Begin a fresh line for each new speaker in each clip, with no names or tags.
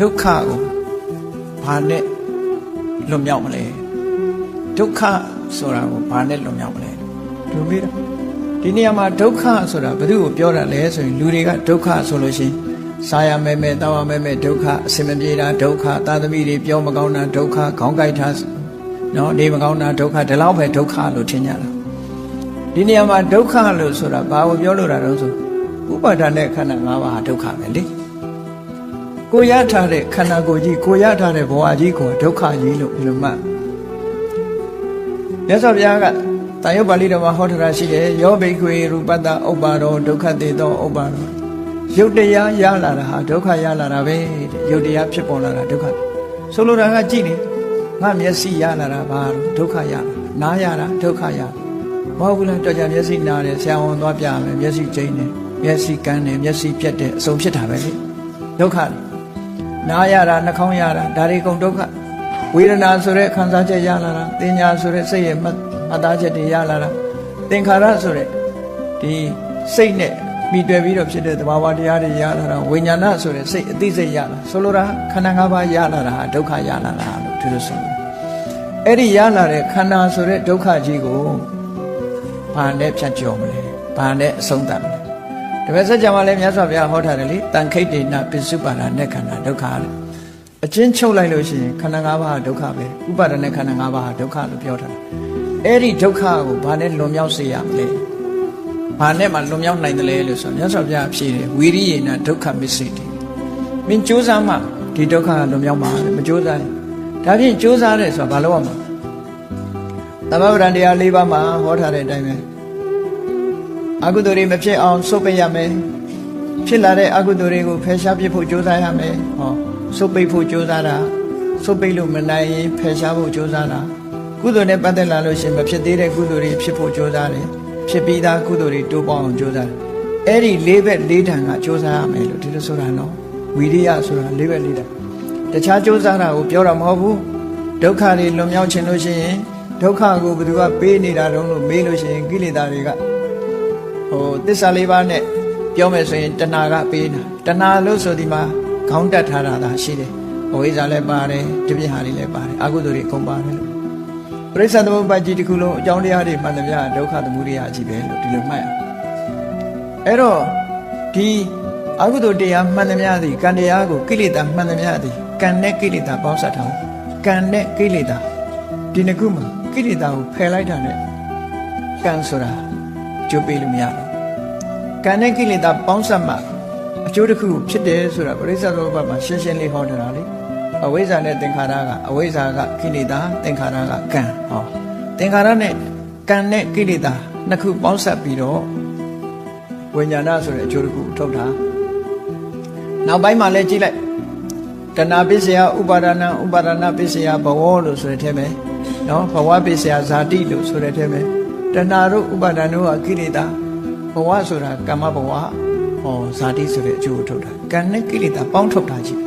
ဒုက္ခကိုဘာနဲ့လွတ်မြောက်မလဲဒုက္ခဆိုတာကိုဘာနဲ့လွတ်မြောက်မလဲဒုမေးတာဒီနေရာမှာဒုက္ခဆိုတာဘယ်သူကိုပြောတာလဲဆိုရင်လူတွေကဒုက္ခဆိုလို့ရှိရင်စားရမယ်မယ်တောင်းရမယ်မယ်ဒုက္ခအစင်မပြေတာဒုက္ခသာသမီတွေပြောမကောင်းတာဒုက္ခခေါင်းကိုက်တာနော်နေမကောင်းတာဒုက္ခဒီလောက်ပဲဒုက္ခလို့ထင်ကြတာဒီနေရာမှာဒုက္ခလို့ဆိုတာဘာကိုပြောလို့တာတော့ဆိုဥပါဒာနဲ့ခန္ဓာ၅ပါးဟာဒုက္ခပဲလေ ကိုရထားတဲ့ခန္ဓာကိုယ်ကြီးကိုရထားတဲ့ဘဝကြီးကိုဒုက္ခကြီးလို့ဒီလိုမှတ်မြတ်စွာဘုရားကတာယုတ်ပါဠိတော်မှာဟောထားတာရှိတယ်ယောဘိကွေရူပတ္တဥပ္ပါရောဒုက္ခတေသောဥပ္ပါရောရုပ်တရားရလာတာဟာဒုက္ခရလာတာပဲတဲ့ရုပ်တရားဖြစ်ပေါ်လာတာဒုက္ခဆိုလိုတာကကြည့်နေငါမျက်စိရလာတာဘာဒုက္ခရလာနားရတာဒုက္ခရမဟုတ်ဘူးလားတော်ကြမျက်စိနားတယ်ဆရာဝန်သွားပြမယ်မျက်စိကျိန်းတယ်မျက်စိကန်းတယ်မျက်စိပြတ်တယ်အစုံဖြစ်တာပဲလေဒုက္ခ နားရတာနှာခေါင်းရတာဒါတွေကုန်ဒုက္ခဝေဒနာဆိုတဲ့ခံစားချက်ရလာတာတင်ညာဆိုတဲ့စိတ်ရဲ့မှတ်သားချက်တွေရလာတာသင်္ခါရဆိုတဲ့ဒီစိတ်နဲ့မိတွေ့ပြီးတော့ဖြစ်တဲ့သဘာဝတရားတွေရလာတာဝိညာဏဆိုတဲ့စိတ်အသိစိတ်ရလာဆိုလိုတာခန္ဓာ၅ပါးရလာတာဟာဒုက္ခရလာတာလို့ဒီလိုဆိုတယ်အဲ့ဒီရလာတဲ့ခန္ဓာဆိုတဲ့ဒုက္ခကြီးကိုဘာနဲ့ဖြတ်ကျော်မလဲဘာနဲ့အဆုံးသတ်မလဲ တပည့်ဆက်ကြမှာလည်းမြတ်စွာဘုရားဟောထားတယ်လေတန်ခိတ်တေနပိစုပါဒနဲ့ခန္ဓာဒုက္ခလေအချင်းချုပ်လိုက်လို့ရှိရင်ခန္ဓာ၅ပါးဟာဒုက္ခပဲဥပါဒနဲ့ခန္ဓာ၅ပါးဟာဒုက္ခလို့ပြောထားတယ်အဲ့ဒီဒုက္ခကိုဘာနဲ့လွန်မြောက်စေရမလဲဘာနဲ့မှလွန်မြောက်နိုင်တယ်လဲလို့ဆိုမြတ်စွာဘုရားဖြေတယ်ဝီရိယေနဒုက္ခမစ္စေတိမင်းကြိုးစားမှဒီဒုက္ခကလွန်မြောက်မှာမကြိုးစားရင်ဒါဖြင့်ကြိုးစားတယ်ဆိုတာဘာလို့ရမှာသမဗရံတရား၄ပါးမှာဟောထားတဲ့အတိုင်းပဲ အကုသိုလ်တွေမဖြစ်အောင်စုပ်ပိတ်ရမယ်ဖြစ်လာတဲ့အကုသိုလ်တွေကိုဖယ်ရှားပြဖို့ကြိုးစားရမယ်ဟောစုပ်ပိတ်ဖို့ကြိုးစားတာစုပ်ပိတ်လို့မနိုင်ရင်ဖယ်ရှားဖို့ကြိုးစားတာကုသိုလ်နဲ့ပတ်သက်လာလို့ရှိရင်မဖြစ်သေးတဲ့ကုသိုလ်တွေဖြစ်ဖို့ကြိုးစားတယ်ဖြစ်ပြီးသားကုသိုလ်တွေတိုးပေါအောင်ကြိုးစားတယ်အဲ့ဒီလေးဘက်လေးထံကကြိုးစားရမယ်လို့ဒီလိုဆိုတာနော်ဝီရိယဆိုတာလေးဘက်လေးထံတခြားကြိုးစားတာကိုပြောတာမဟုတ်ဘူးဒုက္ခတွေလွန်မြောက်ခြင်းလို့ရှိရင်ဒုက္ခကိုဘယ်သူကပေးနေတာတုံးလို့မေးလို့ရှိရင်ကိလေသာတွေက ဟိုသစ္စာလေးပါးနဲ့ပြောမယ်ဆိုရင်တဏှာကပေးတာတဏှာလို့ဆိုဒီမှာခေါင်းတက်ထားတာသာရှိတယ်အဝိဇ္ဇာလည်းပါတယ်တပြည့်ဟာတွေလည်းပါတယ်အကုသိုလ်တွေအကုန်ပါတယ်လို့ပရိစ္ဆေသမုပ္ပါကြီးတစ်ခုလုံးအကြောင်းတရားတွေမှန်သမျှဒုက္ခသမုဒိယကြီးပဲလို့ဒီလိုမှတ်ရအဲ့တော့ဒီအကုသိုလ်တရားမှန်သမျှသည်ကံတရားကိုကိလေသာမှန်သမျှသည်ကံနဲ့ကိလေသာပေါင်းစပ်ထားကံနဲ့ကိလေသာဒီနှစ်ခုမှာကိလေသာကိုဖယ်လိုက်တာနဲ့ကံဆိုတာကျိုးပေးလို့မရဘူး ကံနဲ့ကိလေသာပေါင်းစပ်မှအကျိုးတစ်ခုဖြစ်တယ်ဆိုတာပရိစ္ဆေသမုပ္ပါမှာရှင်းရှင်းလေးဟောထားတာလေအဝိဇ္ဇာနဲ့သင်္ခါရကအဝိဇ္ဇာကကိလေသာသင်္ခါရကကံဟောသင်္ခါရနဲ့ကံနဲ့ကိလေသာနှစ်ခုပေါင်းစပ်ပြီးတော့ဝိညာဏဆိုတဲ့အကျိုးတစ်ခုထုတ်တာနောက်ပိုင်းမှာလည်းကြည့်လိုက်တဏှာပစ္စယဥပါဒနာဥပါဒနာပစ္စယဘဝလို့ဆိုတဲ့ထဲမှာနော်ဘဝပစ္စယဇာတိလို့ဆိုတဲ့ထဲမှာတဏှာတို့ဥပါဒနာတို့ကကိလေသာ ဘဝဆိုတာကမ္မဘဝဟောဇာတိဆိုတဲ့အကျိုးကိုထုတ်တာကံနဲ့ကိလေသာပေါင်းထုတ်တာကြီး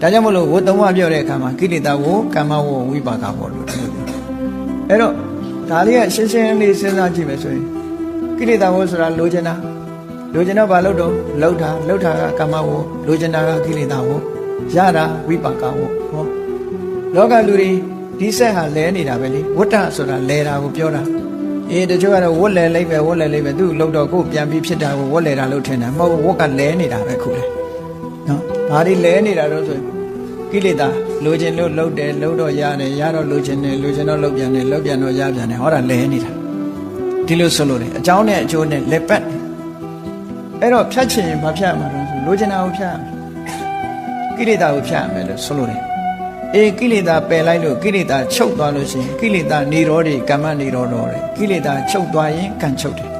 ဒါကြောင့်မလို့ဝတ္တဝပြောတဲ့အခါမှာကိလေသာကိုကမ္မဝဝိပါကဘောလို့ပြောတယ်အဲ့တော့ဒါလေးကရှင်းရှင်းလေးစဉ်းစားကြည့်မယ်ဆိုရင်ကိလေသာဝဆိုတာလိုချင်တာလိုချင်တော့ဘာလို့တော့လှုပ်တာလှုပ်တာကကမ္မဝလိုချင်တာကကိလေသာဝရတာဝိပါကဝဟောလောကလူတွေဒီဆက်ဟာလဲနေတာပဲလေဝတ္တဆိုတာလဲတာကိုပြောတာ အေးတချို့ကတော့ဝတ်လဲလိုက်ပဲဝတ်လဲလိုက်ပဲသူ့လှုပ်တော့ကိုပြန်ပြီးဖြစ်တာကိုဝတ်လဲတာလို့ထင်တယ်မဟုတ်ဝတ်ကလဲနေတာပဲခုလေနော်ဘာတွေလဲနေတာတော့ဆိုကိလေသာလိုချင်လို့လှုပ်တယ်လှုပ်တော့ရတယ်ရတော့လိုချင်တယ်လိုချင်တော့လှုပ်ပြန်တယ်လှုပ်ပြန်တော့ရပြန်တယ်ဟောတာလဲနေတာဒီလိုဆိုလို့တယ်အကြောင်းနဲ့အကျိုးနဲ့လက်ပတ်အဲ့တော့ဖြတ်ချင်ရင်ဘာဖြတ်ရမှာတော့ဆိုလိုချင်တာကိုဖြတ်ရမယ်ကိလေသာကိုဖြတ်ရမယ်လို့ဆိုလို့တယ် အေးကိလေသာပယ်လိုက်လို့ကိလေသာချုပ်သွားလို့ရှိရင်ကိလေသာနေရောတွေကမ္မနေရောတော့တယ်ကိလေသာချုပ်သွားရင်ကံချုပ်တယ်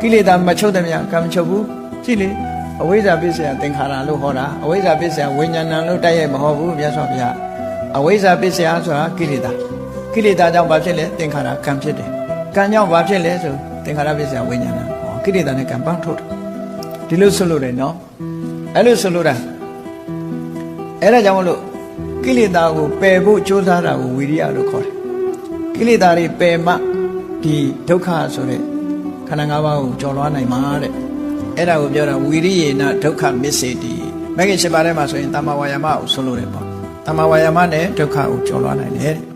ကိလေသာမချုပ်တဲ့မြတ်ကံမချုပ်ဘူးကြည့်လေအဝိဇ္ဇာပစ္စယသင်္ခါရလို့ဟောတာအဝိဇ္ဇာပစ္စယဝိညာဏလို့တိုက်ရိုက်မဟောဘူးမြတ်စွာဘုရားအဝိဇ္ဇာပစ္စယဆိုတာကိလေသာကိလေသာကြောင့်ဘာဖြစ်လဲသင်္ခါရကံဖြစ်တယ်ကံကြောင့်ဘာဖြစ်လဲဆိုသင်္ခါရပစ္စယဝိညာဏဟောကိလေသာနဲ့ကံပေါင်းထုတ်တယ်ဒီလိုဆိုလို့တယ်နော်အဲ့လိုဆိုလို့တာအဲ့ဒါကြောင့်မလို့ ကိလေသာကိုပယ်ဖို့ကြိုးစားတာကိုဝိရိယလို့ခေါ်တယ်ကိလေသာတွေပယ်မှဒီဒုက္ခဆိုတဲ့ခန္ဓာ၅ပါးကိုကျော်လွှားနိုင်မှာတဲ့အဲ့ဒါကိုပြောတာဝိရိယေနဒုက္ခမစ္စေတိမဂ္ဂင်၈ပါးထဲမှာဆိုရင်တမ္မာဝါယာမကိုဆိုလိုတယ်ပေါ့တမ္မာဝါယာမနဲ့ဒုက္ခကိုကျော်လွှားနိုင်တယ်တဲ့